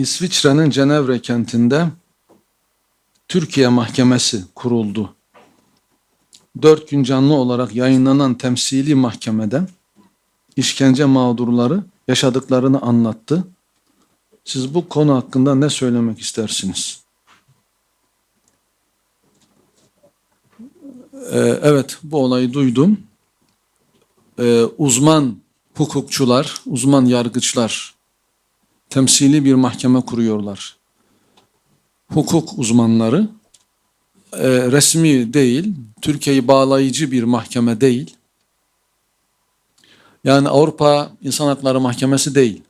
İsviçre'nin Cenevre kentinde Türkiye Mahkemesi kuruldu. Dört gün canlı olarak yayınlanan temsili mahkemede işkence mağdurları yaşadıklarını anlattı. Siz bu konu hakkında ne söylemek istersiniz? Ee, evet, bu olayı duydum. Ee, uzman hukukçular, uzman yargıçlar temsili bir mahkeme kuruyorlar. Hukuk uzmanları e, resmi değil, Türkiye'yi bağlayıcı bir mahkeme değil. Yani Avrupa İnsan Hakları Mahkemesi değil.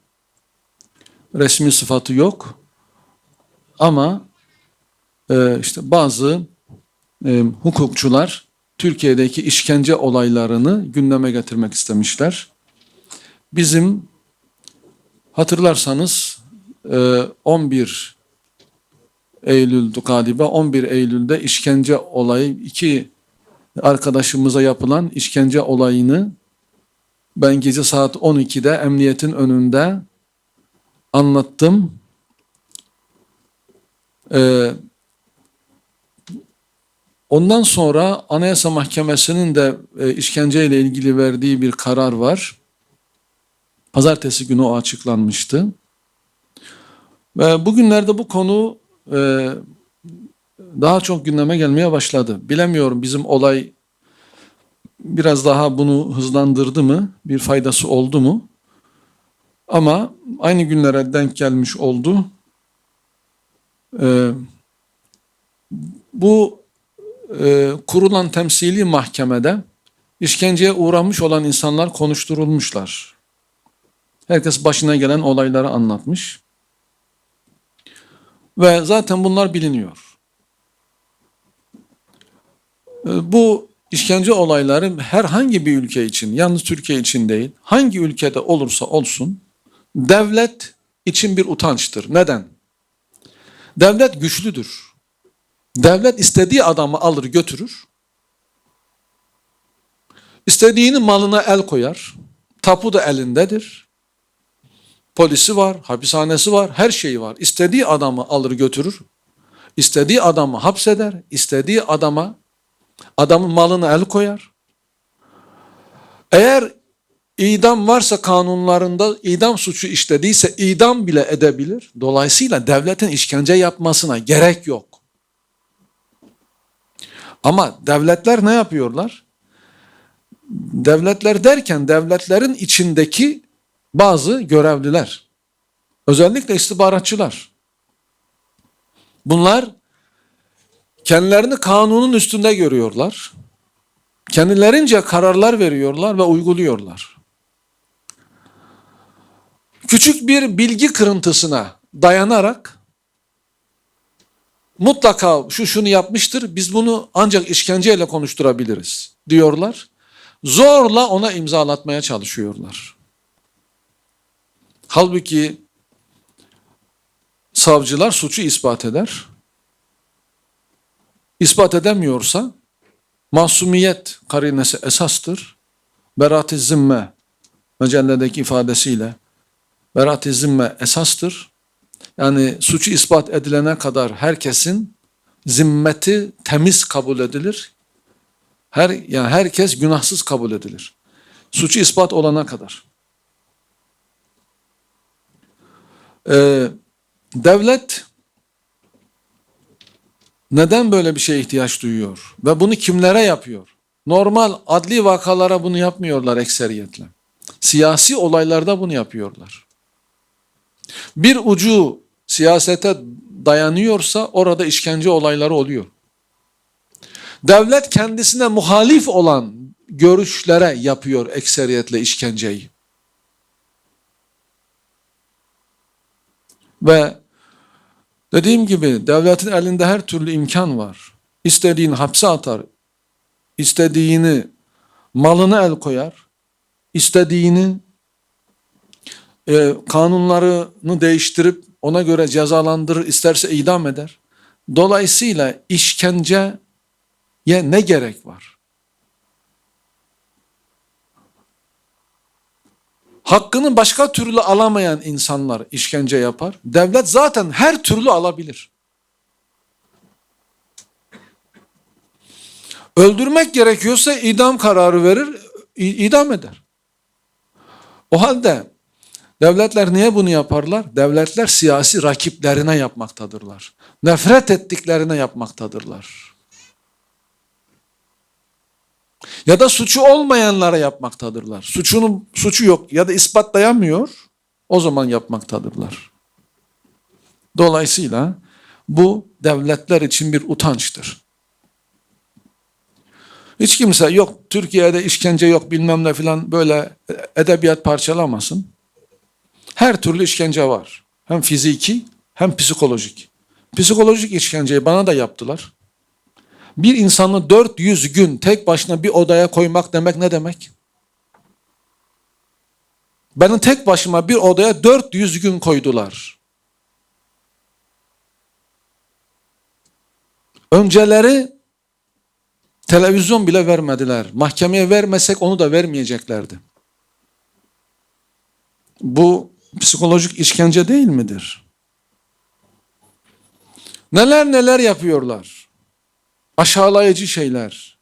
Resmi sıfatı yok. Ama e, işte bazı e, hukukçular Türkiye'deki işkence olaylarını gündeme getirmek istemişler. Bizim hatırlarsanız e, 11 Eylül'dü galiba 11 Eylül'de işkence olayı iki arkadaşımıza yapılan işkence olayını ben gece saat 12'de emniyetin önünde anlattım. Ee, ondan sonra Anayasa Mahkemesi'nin de e, işkenceyle ilgili verdiği bir karar var. Pazartesi günü o açıklanmıştı. Ve bugünlerde bu konu e, daha çok gündeme gelmeye başladı. Bilemiyorum bizim olay biraz daha bunu hızlandırdı mı, bir faydası oldu mu? Ama aynı günlere denk gelmiş oldu. Ee, bu e, kurulan temsili mahkemede işkenceye uğramış olan insanlar konuşturulmuşlar. Herkes başına gelen olayları anlatmış. Ve zaten bunlar biliniyor. Ee, Bu işkence olayları herhangi bir ülke için, yalnız Türkiye için değil, hangi ülkede olursa olsun devlet için bir utançtır. Neden? Devlet güçlüdür. Devlet istediği adamı alır götürür. İstediğinin malına el koyar. Tapu da elindedir. Polisi var, hapishanesi var, her şeyi var. İstediği adamı alır götürür. İstediği adamı hapseder. istediği adama adamın malına el koyar. Eğer idam varsa kanunlarında idam suçu işlediyse idam bile edebilir. Dolayısıyla devletin işkence yapmasına gerek yok. Ama devletler ne yapıyorlar? Devletler derken devletlerin içindeki bazı görevliler, özellikle istihbaratçılar. Bunlar kendilerini kanunun üstünde görüyorlar. Kendilerince kararlar veriyorlar ve uyguluyorlar. Küçük bir bilgi kırıntısına dayanarak mutlaka şu şunu yapmıştır, biz bunu ancak işkenceyle konuşturabiliriz diyorlar. Zorla ona imzalatmaya çalışıyorlar. Halbuki savcılar suçu ispat eder. İspat edemiyorsa masumiyet karinesi esastır. Berat-ı zimme mecelledeki ifadesiyle berat-ı zimme esastır. Yani suçu ispat edilene kadar herkesin zimmeti temiz kabul edilir. Her yani herkes günahsız kabul edilir. Suçu ispat olana kadar. Ee, devlet neden böyle bir şeye ihtiyaç duyuyor? Ve bunu kimlere yapıyor? Normal adli vakalara bunu yapmıyorlar ekseriyetle. Siyasi olaylarda bunu yapıyorlar. Bir ucu siyasete dayanıyorsa orada işkence olayları oluyor. Devlet kendisine muhalif olan görüşlere yapıyor ekseriyetle işkenceyi. Ve dediğim gibi devletin elinde her türlü imkan var. İstediğini hapse atar, istediğini malına el koyar, istediğini e, kanunlarını değiştirip ona göre cezalandırır, isterse idam eder. Dolayısıyla işkenceye ne gerek var? Hakkını başka türlü alamayan insanlar işkence yapar. Devlet zaten her türlü alabilir. Öldürmek gerekiyorsa idam kararı verir, idam eder. O halde devletler niye bunu yaparlar? Devletler siyasi rakiplerine yapmaktadırlar. Nefret ettiklerine yapmaktadırlar. Ya da suçu olmayanlara yapmaktadırlar. Suçunun suçu yok ya da ispatlayamıyor. O zaman yapmaktadırlar. Dolayısıyla bu devletler için bir utançtır. Hiç kimse yok Türkiye'de işkence yok bilmem ne filan böyle edebiyat parçalamasın. Her türlü işkence var. Hem fiziki hem psikolojik. Psikolojik işkenceyi bana da yaptılar. Bir insanı 400 gün tek başına bir odaya koymak demek ne demek? Beni tek başıma bir odaya 400 gün koydular. Önceleri televizyon bile vermediler. Mahkemeye vermesek onu da vermeyeceklerdi. Bu psikolojik işkence değil midir? Neler neler yapıyorlar. Aşağılayıcı şeyler.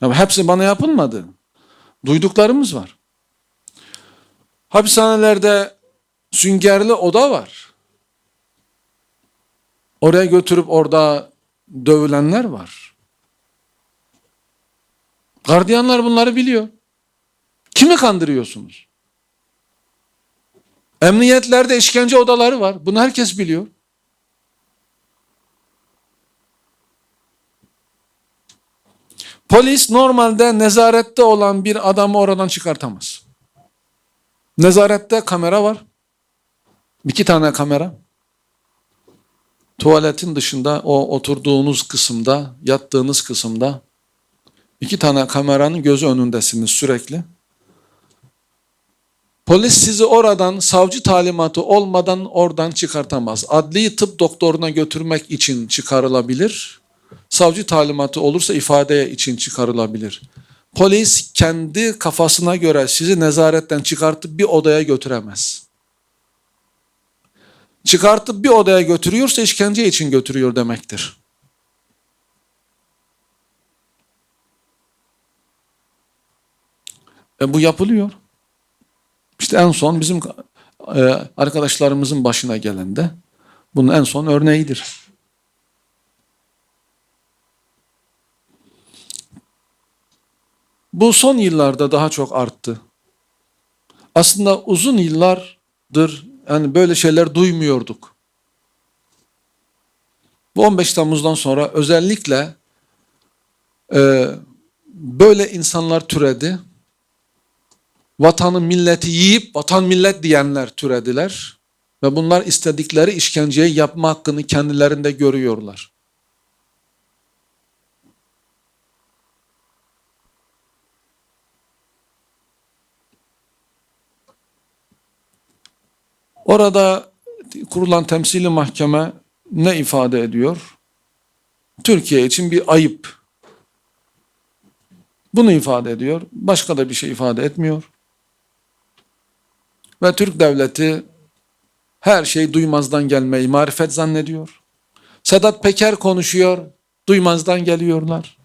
Ya hepsi bana yapılmadı. Duyduklarımız var. Hapishanelerde süngerli oda var. Oraya götürüp orada dövülenler var. Gardiyanlar bunları biliyor. Kimi kandırıyorsunuz? Emniyetlerde işkence odaları var. Bunu herkes biliyor. Polis normalde nezarette olan bir adamı oradan çıkartamaz. Nezarette kamera var. İki tane kamera. Tuvaletin dışında o oturduğunuz kısımda, yattığınız kısımda iki tane kameranın gözü önündesiniz sürekli. Polis sizi oradan savcı talimatı olmadan oradan çıkartamaz. Adli tıp doktoruna götürmek için çıkarılabilir. Savcı talimatı olursa ifadeye için çıkarılabilir. Polis kendi kafasına göre sizi nezaretten çıkartıp bir odaya götüremez. Çıkartıp bir odaya götürüyorsa işkence için götürüyor demektir. E bu yapılıyor. İşte en son bizim e, arkadaşlarımızın başına gelen de bunun en son örneğidir. Bu son yıllarda daha çok arttı. Aslında uzun yıllardır yani böyle şeyler duymuyorduk. Bu 15 Temmuz'dan sonra özellikle e, böyle insanlar türedi. Vatanı milleti yiyip vatan millet diyenler türediler. Ve bunlar istedikleri işkenceyi yapma hakkını kendilerinde görüyorlar. Orada kurulan temsili mahkeme ne ifade ediyor? Türkiye için bir ayıp. Bunu ifade ediyor. Başka da bir şey ifade etmiyor. Ve Türk devleti her şey duymazdan gelmeyi marifet zannediyor. Sedat Peker konuşuyor, duymazdan geliyorlar.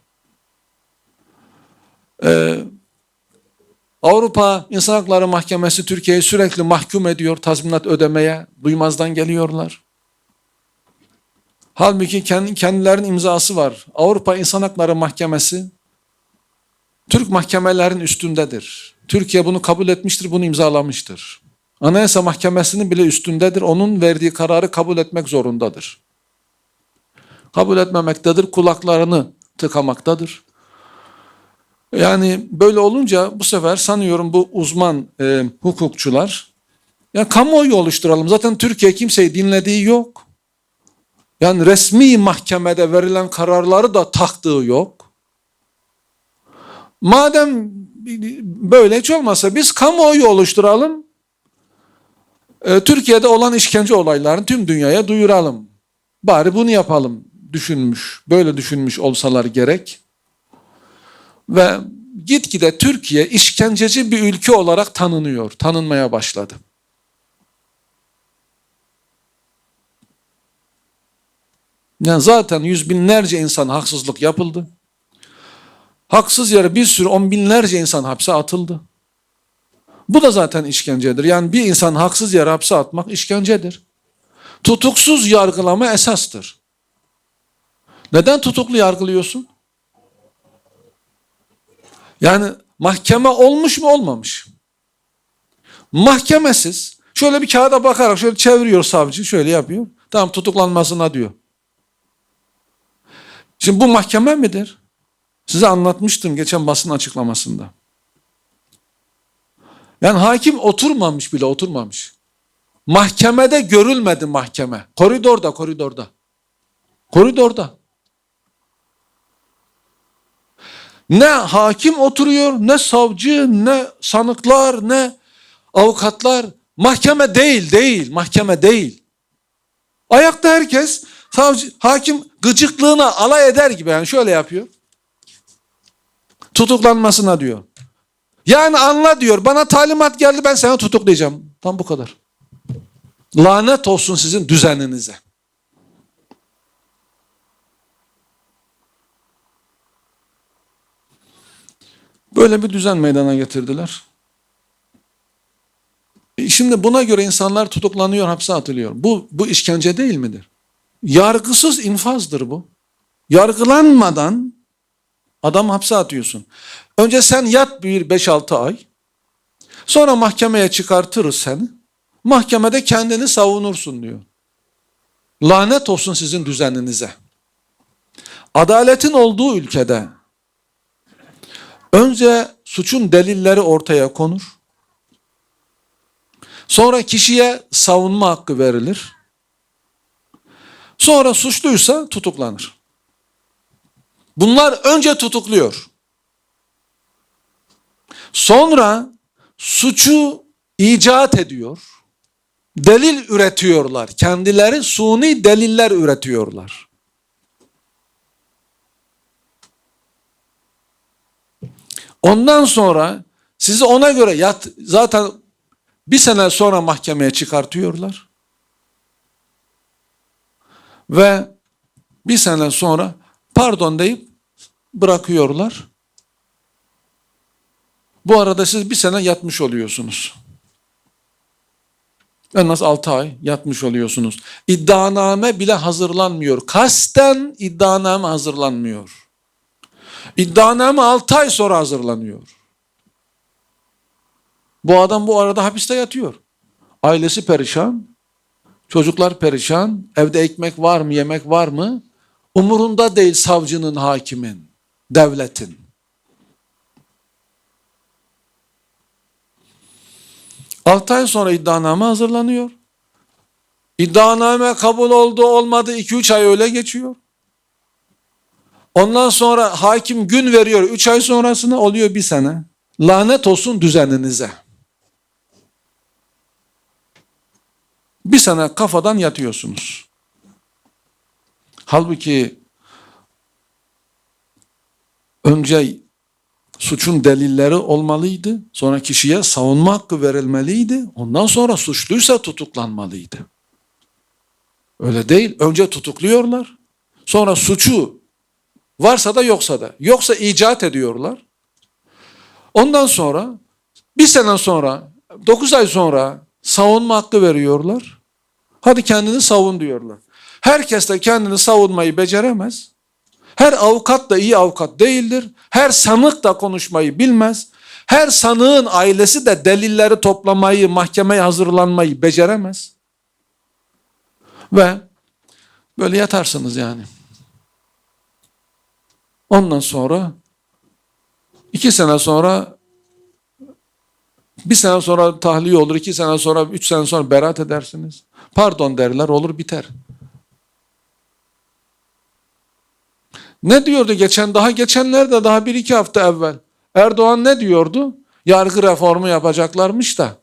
Ee, Avrupa İnsan Hakları Mahkemesi Türkiye'yi sürekli mahkum ediyor tazminat ödemeye, duymazdan geliyorlar. Halbuki kendilerinin imzası var. Avrupa İnsan Hakları Mahkemesi Türk mahkemelerin üstündedir. Türkiye bunu kabul etmiştir, bunu imzalamıştır. Anayasa Mahkemesi'nin bile üstündedir. Onun verdiği kararı kabul etmek zorundadır. Kabul etmemektedir, kulaklarını tıkamaktadır. Yani böyle olunca bu sefer sanıyorum bu uzman e, hukukçular ya kamuoyu oluşturalım. Zaten Türkiye kimseyi dinlediği yok. Yani resmi mahkemede verilen kararları da taktığı yok. Madem böyle hiç olmasa biz kamuoyu oluşturalım. E, Türkiye'de olan işkence olaylarını tüm dünyaya duyuralım. Bari bunu yapalım düşünmüş. Böyle düşünmüş olsalar gerek. Ve gitgide Türkiye işkenceci bir ülke olarak tanınıyor, tanınmaya başladı. Yani zaten yüz binlerce insan haksızlık yapıldı. Haksız yere bir sürü on binlerce insan hapse atıldı. Bu da zaten işkencedir. Yani bir insan haksız yere hapse atmak işkencedir. Tutuksuz yargılama esastır. Neden tutuklu yargılıyorsun? Yani mahkeme olmuş mu olmamış? Mahkemesiz şöyle bir kağıda bakarak şöyle çeviriyor savcı şöyle yapıyor. Tamam tutuklanmasına diyor. Şimdi bu mahkeme midir? Size anlatmıştım geçen basın açıklamasında. Yani hakim oturmamış bile oturmamış. Mahkemede görülmedi mahkeme. Koridorda koridorda. Koridorda. Ne hakim oturuyor, ne savcı, ne sanıklar, ne avukatlar. Mahkeme değil, değil, mahkeme değil. Ayakta herkes savcı, hakim gıcıklığına alay eder gibi yani şöyle yapıyor. Tutuklanmasına diyor. Yani anla diyor bana talimat geldi ben seni tutuklayacağım. Tam bu kadar. Lanet olsun sizin düzeninize. Böyle bir düzen meydana getirdiler. E Şimdi buna göre insanlar tutuklanıyor, hapse atılıyor. Bu, bu işkence değil midir? Yargısız infazdır bu. Yargılanmadan adam hapse atıyorsun. Önce sen yat bir 5-6 ay. Sonra mahkemeye çıkartırız seni. Mahkemede kendini savunursun diyor. Lanet olsun sizin düzeninize. Adaletin olduğu ülkede önce suçun delilleri ortaya konur. Sonra kişiye savunma hakkı verilir. Sonra suçluysa tutuklanır. Bunlar önce tutukluyor. Sonra suçu icat ediyor. Delil üretiyorlar. Kendileri suni deliller üretiyorlar. Ondan sonra sizi ona göre yat, zaten bir sene sonra mahkemeye çıkartıyorlar. Ve bir sene sonra pardon deyip bırakıyorlar. Bu arada siz bir sene yatmış oluyorsunuz. En az 6 ay yatmış oluyorsunuz. İddianame bile hazırlanmıyor. Kasten iddianame hazırlanmıyor. İddianame 6 ay sonra hazırlanıyor. Bu adam bu arada hapiste yatıyor. Ailesi perişan, çocuklar perişan, evde ekmek var mı, yemek var mı? Umurunda değil savcının, hakimin, devletin. Altı ay sonra iddianame hazırlanıyor. İddianame kabul oldu olmadı 2-3 ay öyle geçiyor. Ondan sonra hakim gün veriyor 3 ay sonrasına oluyor bir sene. Lanet olsun düzeninize. Bir sene kafadan yatıyorsunuz. Halbuki önce suçun delilleri olmalıydı. Sonra kişiye savunma hakkı verilmeliydi. Ondan sonra suçluysa tutuklanmalıydı. Öyle değil. Önce tutukluyorlar. Sonra suçu varsa da yoksa da. Yoksa icat ediyorlar. Ondan sonra bir sene sonra, dokuz ay sonra savunma hakkı veriyorlar. Hadi kendini savun diyorlar. Herkes de kendini savunmayı beceremez. Her avukat da iyi avukat değildir. Her sanık da konuşmayı bilmez. Her sanığın ailesi de delilleri toplamayı, mahkemeye hazırlanmayı beceremez. Ve böyle yatarsınız yani. Ondan sonra iki sene sonra bir sene sonra tahliye olur, iki sene sonra, üç sene sonra beraat edersiniz. Pardon derler, olur biter. Ne diyordu geçen, daha geçenlerde daha bir iki hafta evvel. Erdoğan ne diyordu? Yargı reformu yapacaklarmış da,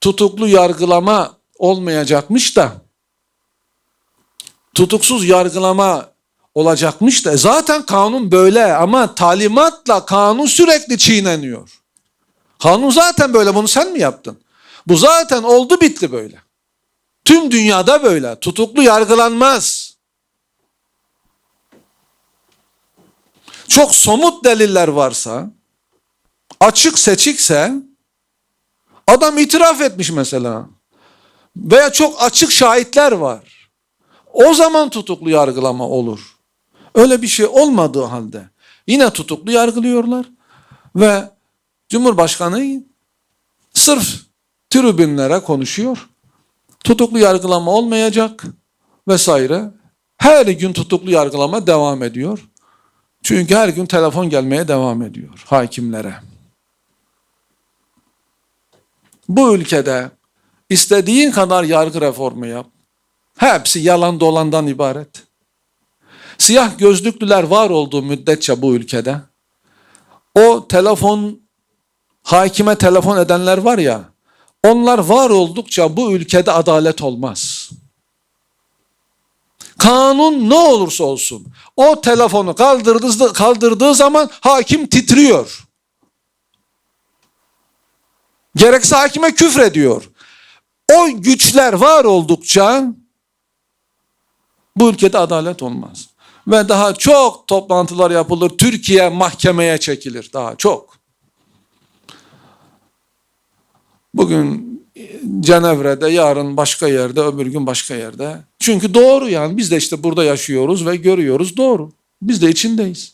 tutuklu yargılama olmayacakmış da, tutuksuz yargılama olacakmış da zaten kanun böyle ama talimatla kanun sürekli çiğneniyor. Kanun zaten böyle bunu sen mi yaptın? Bu zaten oldu bitti böyle. Tüm dünyada böyle. Tutuklu yargılanmaz. Çok somut deliller varsa, açık seçikse, adam itiraf etmiş mesela. Veya çok açık şahitler var. O zaman tutuklu yargılama olur. Öyle bir şey olmadığı halde yine tutuklu yargılıyorlar ve Cumhurbaşkanı sırf tribünlere konuşuyor. Tutuklu yargılama olmayacak vesaire. Her gün tutuklu yargılama devam ediyor. Çünkü her gün telefon gelmeye devam ediyor hakimlere. Bu ülkede istediğin kadar yargı reformu yap. Hepsi yalan dolandan ibaret. Siyah gözlüklüler var olduğu müddetçe bu ülkede o telefon hakime telefon edenler var ya onlar var oldukça bu ülkede adalet olmaz. Kanun ne olursa olsun o telefonu kaldırdığı, kaldırdığı zaman hakim titriyor. Gerekse hakime küfrediyor. O güçler var oldukça bu ülkede adalet olmaz. Ve daha çok toplantılar yapılır. Türkiye mahkemeye çekilir daha çok. Bugün Cenevre'de, yarın başka yerde, öbür gün başka yerde. Çünkü doğru yani biz de işte burada yaşıyoruz ve görüyoruz doğru. Biz de içindeyiz.